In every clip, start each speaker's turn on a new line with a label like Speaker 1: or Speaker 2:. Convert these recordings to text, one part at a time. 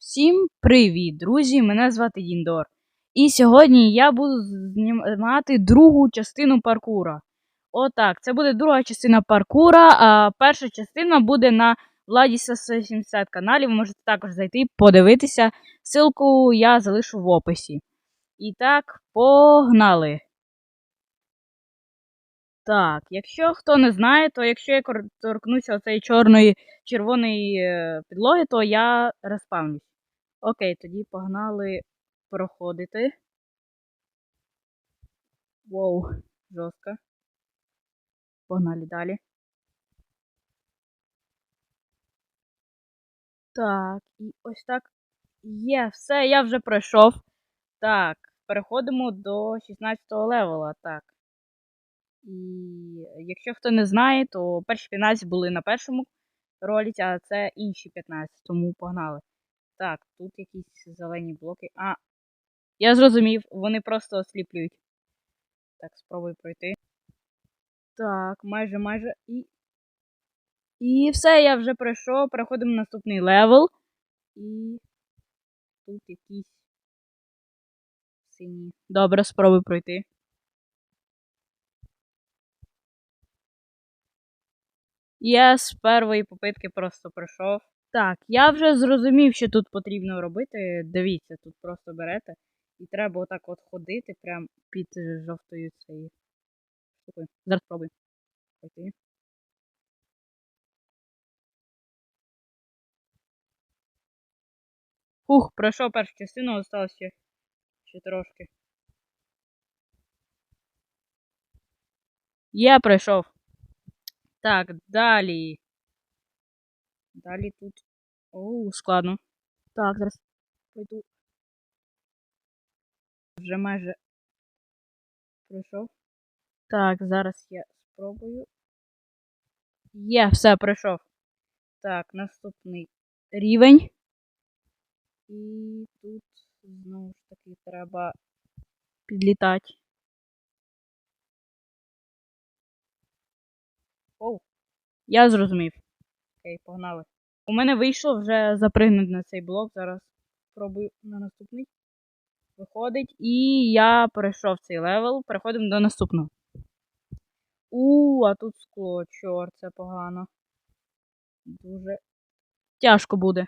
Speaker 1: Всім привіт, друзі! Мене звати Діндор. І сьогодні я буду знімати другу частину паркура. Отак, це буде друга частина паркура, а перша частина буде на Владіса 70 каналі. Ви можете також зайти, подивитися. Ссылку я залишу в описі. І так, погнали! Так, якщо хто не знає, то якщо я торкнуся оцеї чорної червоної е, підлоги, то я респавнюсь. Окей, тоді погнали проходити. Воу, жорстко. Погнали далі. Так, і ось так. Є, все, я вже пройшов. Так, переходимо до 16 го левела. Так. І якщо хто не знає, то перші 15 були на першому роліті, а це інші 15, тому погнали. Так, тут якісь зелені блоки. А, я зрозумів, вони просто осліплюють. Так, спробуй пройти. Так, майже, майже. І. І все, я вже пройшов. Переходимо на наступний левел. І. Тут якісь сині. Добре, спробуй пройти. Я з першої попитки просто пройшов. Так, я вже зрозумів, що тут потрібно робити. Дивіться, тут просто берете. І треба отак от ходити прям під жовтою цією штукою. Зараз спробуй. Пройти. Фух, пройшов першу частину, осталось ще трошки. Я пройшов. Так, далі. Далі тут. Оу, складно. Так, зараз пойду. Вже майже пройшов. Так, зараз я спробую. Є, все, пройшов. Так, наступний рівень. І тут знову ж таки треба підлітати. Я зрозумів. Окей, погнали. У мене вийшло вже запригнути на цей блок. Зараз спробую на наступний. Виходить. І я перейшов цей левел. Переходимо до наступного. У, а тут скло, чорт, це погано. Дуже тяжко буде.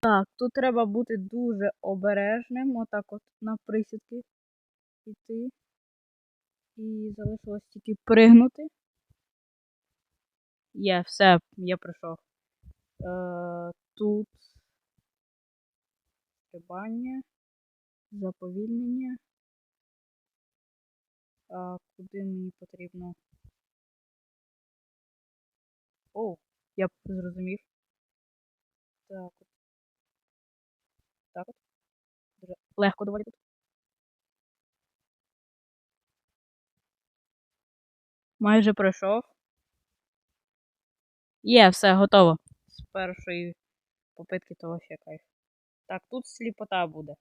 Speaker 1: Так, тут треба бути дуже обережним. Отак от на присідки йти. І залишилось тільки пригнути. Є, все, я пройшов. Е, тут стрибання, заповільнення. А куди мені потрібно? О, я зрозумів. Так от. Так от. Дуже легко доволі тут. Майже пройшов. Є, все, готово. З першої попитки того ще кайф. Так, тут сліпота буде. Е,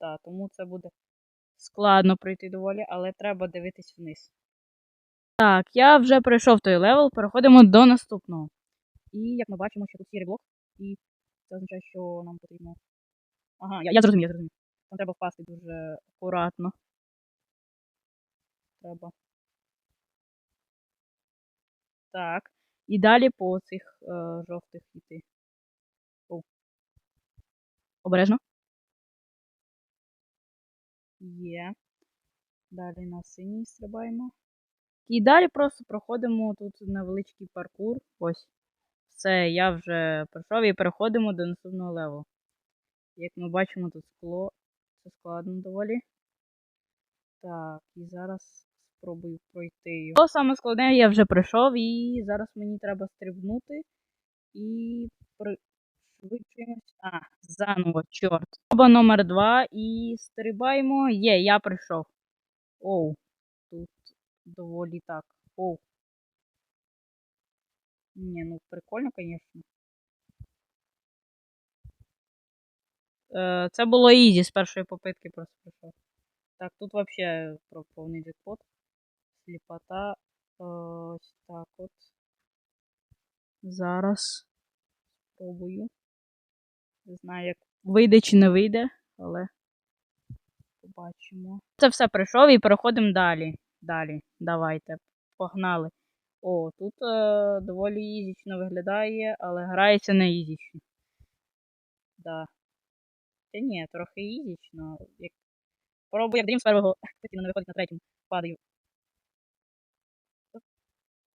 Speaker 1: да, тому це буде складно пройти доволі, але треба дивитись вниз. Так, я вже пройшов той левел, переходимо до наступного. І як ми бачимо, що тут сірий блок, і це означає, що нам потрібно. Ага, я, я зрозумів, я зрозумів. Там треба впасти дуже акуратно. Треба. Так. І далі по цих е, жовтих йти. Обережно. Є. Далі на синій стрибаємо. І далі просто проходимо тут невеличкий паркур. Ось. Все, я вже пройшов і переходимо до наступного левелу. Як ми бачимо, тут скло. Це складно доволі. Так, і зараз спробую пройти його. То саме складне я вже пройшов, і зараз мені треба стрибнути і пришвидшуємось. А, заново, чорт. Проба номер два і стрибаємо. Є, я прийшов. Оу, тут доволі так. Оу. Ні, ну прикольно, звісно. Е, Це було ізі з першої попитки просто прийшов. Так, тут вообще про повний джекпот. Сліпота. Е, Ось так от. Зараз спробую. Не знаю, як вийде чи не вийде, але побачимо. Це все пройшов і переходимо далі. Далі. Давайте. Погнали. О, тут е, доволі ізічно виглядає, але грається не ізічно. Да. Та ні, трохи ізічно. Як... Пробую як дрім з першого. Не виходить на третьому. Падаю.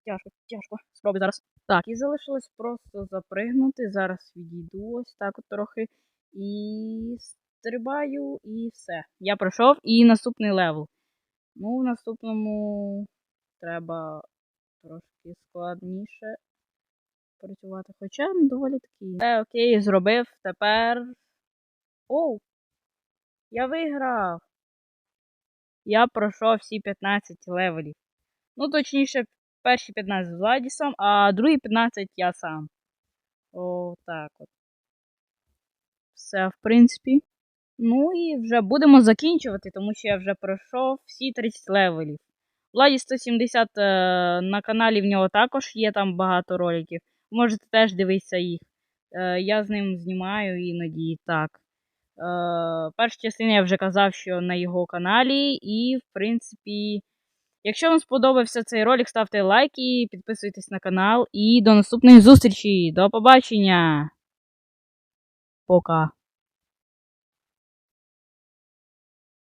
Speaker 1: Тяжко, тяжко. Спробуй зараз. Так, і залишилось просто запригнути. Зараз відійду ось так от трохи. І стрибаю, і все. Я пройшов і наступний левел. Ну, в наступному треба трошки складніше працювати. Хоча ну, доволі такий. Е, окей, зробив. Тепер. Оу! Я виграв! Я пройшов всі 15 левелів. Ну, точніше, перші 15 з Владісом, а другі 15 я сам. О, так от. Все, в принципі. Ну і вже будемо закінчувати, тому що я вже пройшов всі 30 левелів. Владі 170 е, на каналі в нього також є там багато роликів. Можете теж дивитися їх. Е, я з ним знімаю іноді так. Е, перша частина я вже казав, що на його каналі. І, в принципі, якщо вам сподобався цей ролик, ставте лайки, підписуйтесь на канал. І до наступної зустрічі. До побачення. Пока.